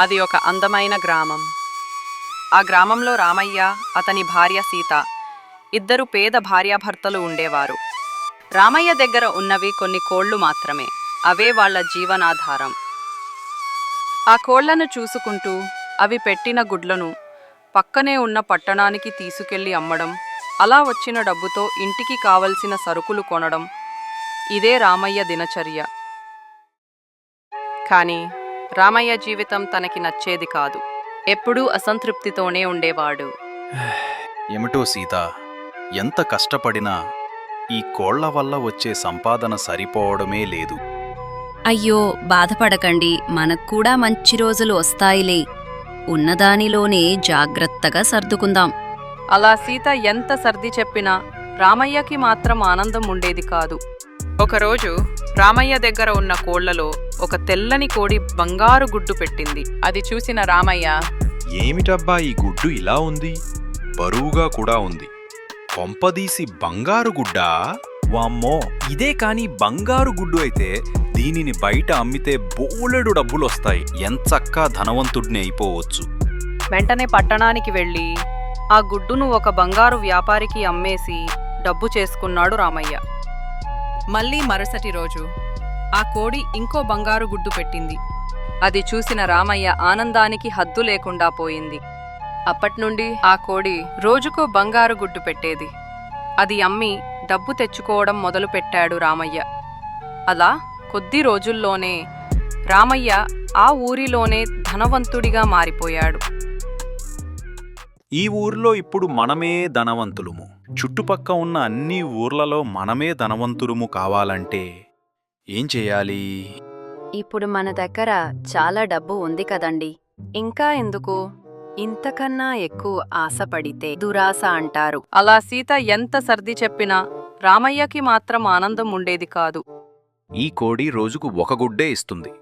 అది ఒక అందమైన గ్రామం. ఆ గ్రామంలో రామయ్య అతని భార్య సీత ఇద్దరు పేద భార్యాభర్తలు ఉండేవారు. రామయ్య దగ్గర ఉన్నవి కొన్ని కోళ్ళు మాత్రమే అవే వాళ్ళ జీవనాధారం. ఆ కోళ్ళను చూసుకుంటూ అవి పెట్టిన గుడ్లను పక్కనే ఉన్న పట్టణానికి తీసుకెళ్ళి అమ్మడం అలా వచ్చిన డబ్బుతో ఇంటికి కావలసిన సరుకులు కొనడం ఇదే రామయ్య దినచర్య. కానీ రామయ్య జీవితం తనకి నచ్చేది కాదు. ఎప్పుడూ అసంతృప్తితోనే ఉండేవాడు. ఏమిటో సీత ఎంత కష్టపడినా ఈ కోళ్ళ వల్ల వచ్చే సంపాదన సరిపోవడమే లేదు. అయ్యో బాధపడకండి. మనకు కూడా మంచి రోజులు వస్తాయిలే. ఉన్నదానిలోనే జాగ్రత్తగా సర్దుకుందాం. అలా సీత ఎంత సర్ది చెప్పినా రామయ్యకి మాత్రం ఆనందం ఉండేది కాదు. ఒకరోజు రామయ్య దగ్గర ఉన్న కోళ్ళలో ఒక తెల్లని కోడి బంగారు గుడ్డు పెట్టింది. అది చూసిన రామయ్య ఏమిటబ్బా ఈ గుడ్డు ఇలా ఉంది? బరువుగా కూడా ఉంది. కొంపదీసి బంగారు గుడ్డా? వామ్మో ఇదే కాని బంగారు గుడ్డు అయితే దీనిని బయట అమ్మితే బోలెడు డబ్బులొస్తాయి. ఎంచక్కా ధనవంతుడిని అయిపోవచ్చు. వెంటనే పట్టణానికి వెళ్ళి ఆ గుడ్డును ఒక బంగారు వ్యాపారికి అమ్మేసి డబ్బు చేసుకున్నాడు రామయ్య. మళ్ళీ మరుసటి రోజు ఆ కోడి ఇంకో బంగారు గుడ్డు పెట్టింది. అది చూసిన రామయ్య ఆనందానికి హద్దు లేకుండా పోయింది. అప్పట్నుండి ఆ కోడి రోజుకో బంగారు గుడ్డు పెట్టేది. అది అమ్మి డబ్బు తెచ్చుకోవడం మొదలుపెట్టాడు రామయ్య. అలా కొద్ది రోజుల్లోనే రామయ్య ఆ ఊరిలోనే ధనవంతుడిగా మారిపోయాడు. ఈ ఊర్లో ఇప్పుడు మనమే ధనవంతులుము. చుట్టుపక్క ఉన్న అన్ని ఊర్లలో మనమే ధనవంతులుము కావాలంటే ఏం చేయాలి? ఇప్పుడు మన దగ్గర చాలా డబ్బు ఉంది కదండి. ఇంకా ఎందుకు? ఇంతకన్నా ఎక్కువ ఆశపడితే దురాశ అంటారు. అలా సీత ఎంత సర్ది చెప్పినా రామయ్యకి మాత్రం ఆనందం ఉండేది కాదు. ఈ కోడి రోజుకు ఒక గుడ్డే ఇస్తుంది.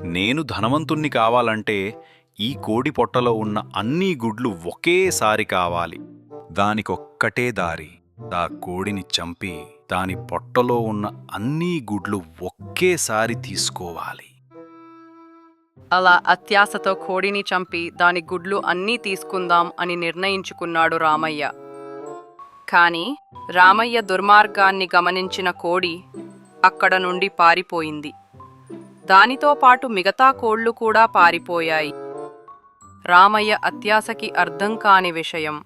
నేను ధనవంతుణ్ణి కావాలంటే ఈ కోడి పొట్టలో ఉన్న అన్ని గుడ్లు ఒకేసారి కావాలి. దానికొక్కటే దారి. ఆ కోడిని చంపి దాని పొట్టలో ఉన్న అన్ని గుడ్లు ఒకేసారి తీసుకోవాలి. అలా అత్యాశతో కోడిని చంపి దాని గుడ్లు అన్నీ తీసుకుందాం అని నిర్ణయించుకున్నాడు రామయ్య. కాని రామయ్య దుర్మార్గాన్ని గమనించిన కోడి అక్కడ నుండి పారిపోయింది. దానితో పాటు మిగతా కోళ్ళు కూడా పారిపోయాయి. రామయ్య అత్యాశకి అర్థం కాని విషయం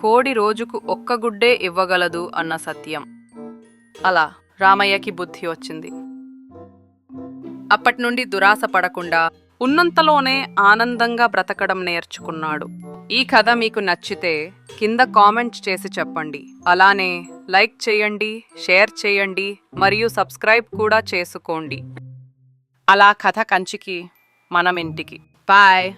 కోడి రోజుకు ఒక్క గుడ్డే ఇవ్వగలదు అన్న సత్యం. అలా రామయ్యకి బుద్ధి వచ్చింది. అప్పటి నుండి దురాశ పడకుండా ఉన్నంతలోనే ఆనందంగా బ్రతకడం నేర్చుకున్నాడు. ఈ కథ మీకు నచ్చితే కింద కామెంట్ చేసి చెప్పండి. అలానే లైక్ చేయండి షేర్ చేయండి మరియు సబ్స్క్రైబ్ కూడా చేసుకోండి. అలా కథ కంచికి మనం ఇంటికి. బాయ్.